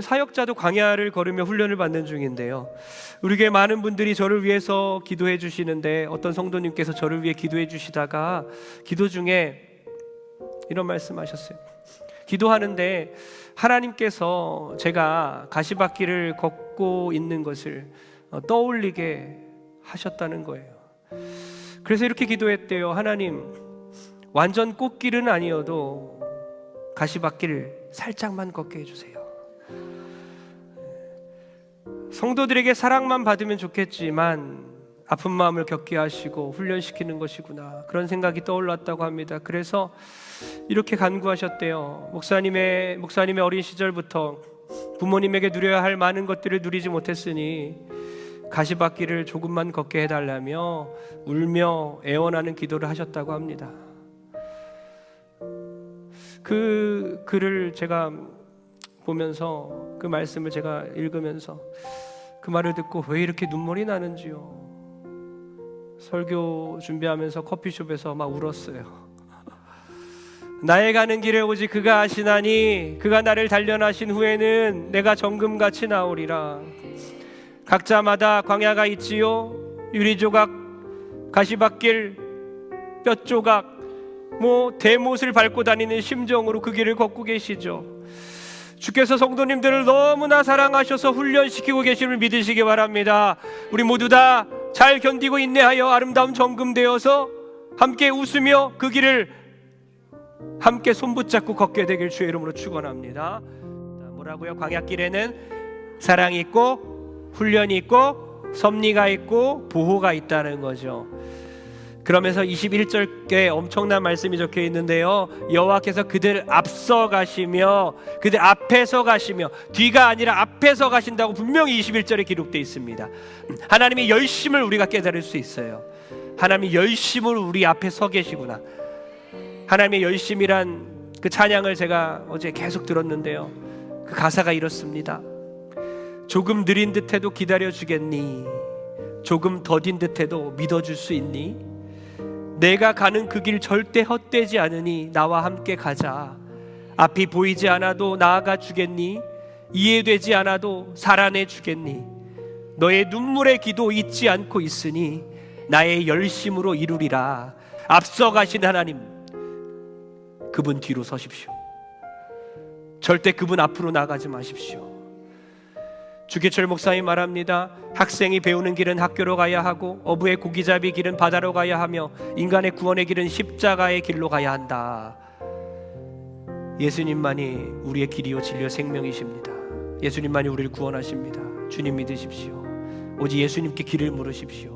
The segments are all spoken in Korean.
사역자도 광야를 걸으며 훈련을 받는 중인데요. 우리 교회 많은 분들이 저를 위해서 기도해 주시는데 어떤 성도님께서 저를 위해 기도해 주시다가 기도 중에 이런 말씀하셨어요. 기도하는데 하나님께서 제가 가시밭길을 걷고 있는 것을 어, 떠올리게 하셨다는 거예요. 그래서 이렇게 기도했대요. 하나님, 완전 꽃길은 아니어도 가시밭길을 살짝만 걷게 해주세요. 성도들에게 사랑만 받으면 좋겠지만 아픈 마음을 겪게 하시고 훈련시키는 것이구나 그런 생각이 떠올랐다고 합니다. 그래서 이렇게 간구하셨대요. 목사님의 목사님의 어린 시절부터 부모님에게 누려야 할 많은 것들을 누리지 못했으니 가시밭길을 조금만 걷게 해달라며 울며 애원하는 기도를 하셨다고 합니다. 그 글을 제가 보면서 그 말씀을 제가 읽으면서 그 말을 듣고 왜 이렇게 눈물이 나는지요. 설교 준비하면서 커피숍에서 막 울었어요. 나의 가는 길에 오직 그가 아시나니 그가 나를 단련하신 후에는 내가 정금같이 나오리라. 각자마다 광야가 있지요. 유리 조각, 가시밭길, 뼈 조각, 뭐 대못을 밟고 다니는 심정으로 그 길을 걷고 계시죠. 주께서 성도님들을 너무나 사랑하셔서 훈련시키고 계심을 믿으시기 바랍니다. 우리 모두 다 잘 견디고 인내하여 아름다운 정금되어서 함께 웃으며 그 길을 함께 손붙잡고 걷게 되길 주의 이름으로 축원합니다. 자, 뭐라고요? 광야길에는 사랑이 있고 훈련이 있고 섭리가 있고 보호가 있다는 거죠. 그러면서 21절께 엄청난 말씀이 적혀 있는데요. 여호와께서 그들 앞서 가시며 그들 앞에서 가시며 뒤가 아니라 앞에서 가신다고 분명히 21절에 기록되어 있습니다. 하나님의 열심을 우리가 깨달을 수 있어요. 하나님의 열심으로 우리 앞에 서 계시구나. 하나님의 열심이란 그 찬양을 제가 어제 계속 들었는데요. 그 가사가 이렇습니다. 조금 느린 듯해도 기다려 주겠니? 조금 더딘 듯해도 믿어 줄 수 있니? 내가 가는 그 길 절대 헛되지 않으니 나와 함께 가자. 앞이 보이지 않아도 나아가 주겠니? 이해되지 않아도 살아내 주겠니? 너의 눈물의 기도 잊지 않고 있으니 나의 열심으로 이루리라. 앞서 가신 하나님, 그분 뒤로 서십시오. 절대 그분 앞으로 나가지 마십시오. 주기철 목사님 말합니다. 학생이 배우는 길은 학교로 가야 하고 어부의 고기잡이 길은 바다로 가야 하며 인간의 구원의 길은 십자가의 길로 가야 한다. 예수님만이 우리의 길이요 진리요 생명이십니다. 예수님만이 우리를 구원하십니다. 주님 믿으십시오. 오직 예수님께 길을 물으십시오.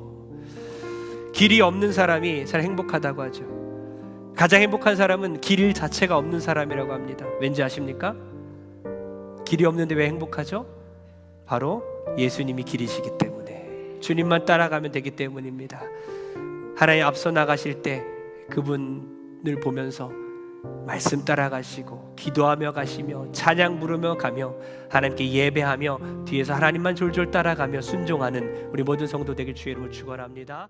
길이 없는 사람이 잘 행복하다고 하죠. 가장 행복한 사람은 길 자체가 없는 사람이라고 합니다. 왠지 아십니까? 길이 없는데 왜 행복하죠? 바로 예수님이 길이시기 때문에 주님만 따라가면 되기 때문입니다. 하나님 앞서 나가실 때 그분을 보면서 말씀 따라가시고 기도하며 가시며 찬양 부르며 가며 하나님께 예배하며 뒤에서 하나님만 졸졸 따라가며 순종하는 우리 모든 성도 되길 주의 이름으로 축원합니다.